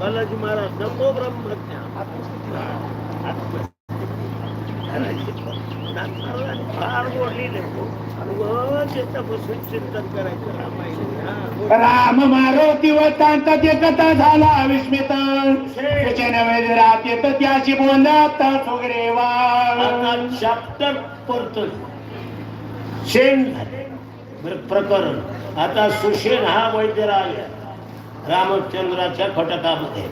बालाजी महाराज नको ब्रह्मज्ञान फार रोज येतं बसून चिंतन करायचं रामायण. राम मारुती वतांताची कथा झाला विस्मित. रात येत त्याची बोलत सुग्रीवा आता चॅप्टर परतोय. शेण प्रकरण. आता सुशेन हा वैद्यराज आहे. रामचंद्राच्या खटकामध्ये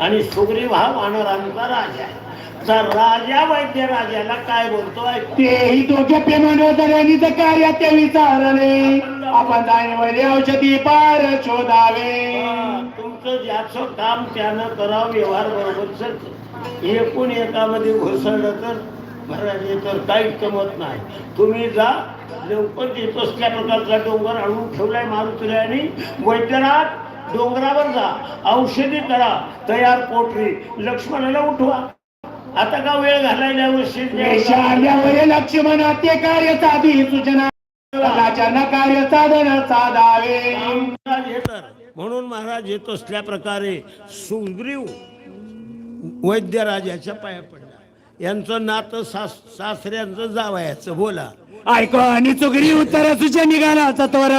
आणि सुग्रीव हा वानरांचा राजा आहे. तर राजा वैद्य राजाला काय बोलतोय तेही दोघे प्रेमानोदरांनी तर कार्य ते विचारले आपण औषधी पार शोधावे. तुमचं ज्याचं काम त्यानं करावं व्यवहार बरोबर एकूण एकामध्ये घुसळलं तर महाराज तर काहीच जमत नाही. तुम्ही जा लवकर येत असल्या प्रकारचा डोंगर आणून ठेवलाय मारुतीने वैद्यनाथ डोंगरावर जा. औषधी करा तयार पोटरी. लक्ष्मणाला उठवा. आता का वेळ घालायला देशाल्यावर लक्ष्मण ते कार्य साधी सूचना कार्य साधन साधावे. म्हणून महाराज येत असल्या प्रकारे सुग्रीव वैद्य राजाच्या पाया पडला. यांचं नातं सास सासऱ्यांचं जावयाचं बोला. ऐको आणि चुगरी उत्तर सुचे निघाला सत्वर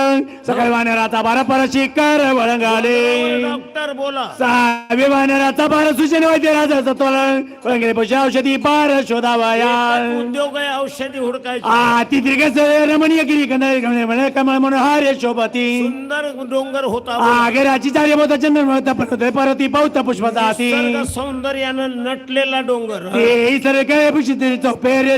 सकाळ वानराचा बारा परशी कर वळंगाले. डॉक्टर बोला. सहावे वानराचा बारा सूचने वैद्य राजा सत्वर वळंगले पशा औषधी पार शोधावया उद्योग आहे औषधी हुडकायची. ती दीर्घ रमणीय गिरी कमळ म्हणून हार्य शोभती सुंदर डोंगर होता. आगराची चार्य बोध चंद्र परत परती पौत पुष्पाचा हाती सौंदर्यानं नटलेला डोंगर. ते सर काय पुष्पित चौपेरे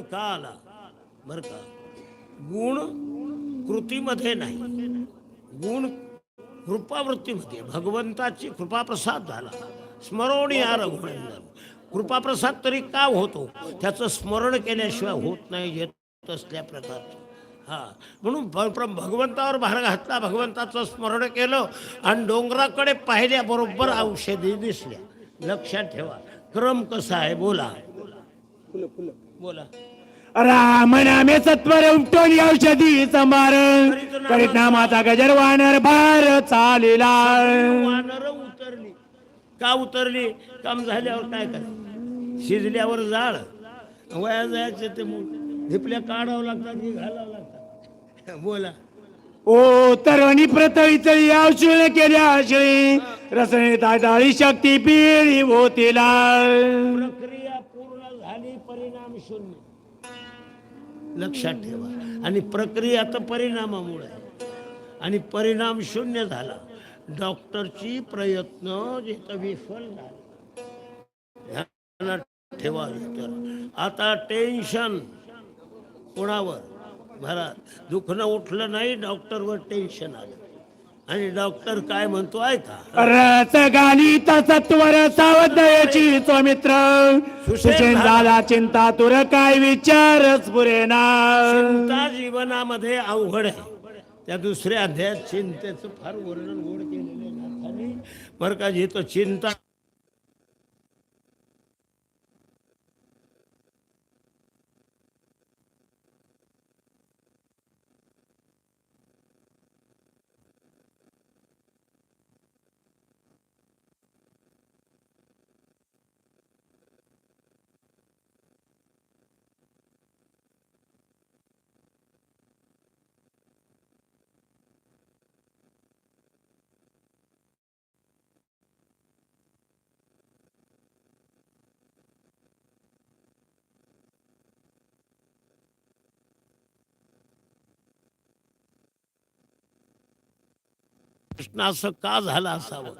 गुण का आला बर का? गुण कृतीमध्ये नाही. गुण कृपावृत्तीमध्ये. भगवंताची कृपाप्रसाद झाला. स्मरण या रघुवेंद्र कृपाप्रसाद तरी का होतो? त्याचं स्मरण केल्याशिवाय होत नाही येत असल्या प्रकारचं. हा. म्हणून भगवंतावर भार घातला. भगवंताचं स्मरण केलं आणि डोंगराकडे पाहिल्याबरोबर औषधी दिसल्या. लक्षात ठेवा. क्रम कसा आहे? बोला. बोला. राम नामे सत्वर उमटून औषधी संभार. करीत नामाचा गजर वानर भार चालेला. वानर उतरली. का उतरली? काम झाल्यावर काय करायचं शिजल्यावर जाळ. वया जायचे ते मग. धिपल्या काढावं लागतात की घालावं लागतात. बोला. ओ तरुणी प्रतळी तळी औषध केल्या श्री रसने दाळी शक्ती पिढी होतीला प्रक्रिया पूर्ण झाली परिणाम शून्य. लक्षात ठेवा. आणि प्रक्रिया तर परिणामामुळे आहे. आणि परिणाम शून्य झाला. डॉक्टरची प्रयत्न विफल झाला ठेवा तर आता टेन्शन कोणावर? घरात दुखणं उठलं नाही डॉक्टरवर टेन्शन आलं. आणि डॉक्टर काय म्हणतो ऐका. रस गाली सत्वर सावधयाची तो मित्र सुशेन झाला चिंता तुर काय विचारच पुरेना चिंता जीवनामध्ये अवघड आहे. त्या दुसऱ्या अध्यायात चिंतेचं फार वर्णन गोड केलेलं आहे. बरं का जिथं चिंता कृष्ण असं का झालं असावं?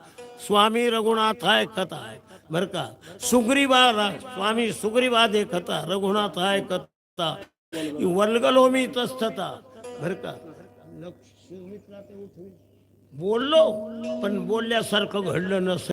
स्वामी रघुनाथ आहे कथा आहे बर का? सुग्रीवा रा- स्वामी सुग्रीवा दे कथा रघुनाथ आहे कथा. वल्गलो मी तस्थता. बर का? बोललो पण बोलल्यासारखं घडलं नसेल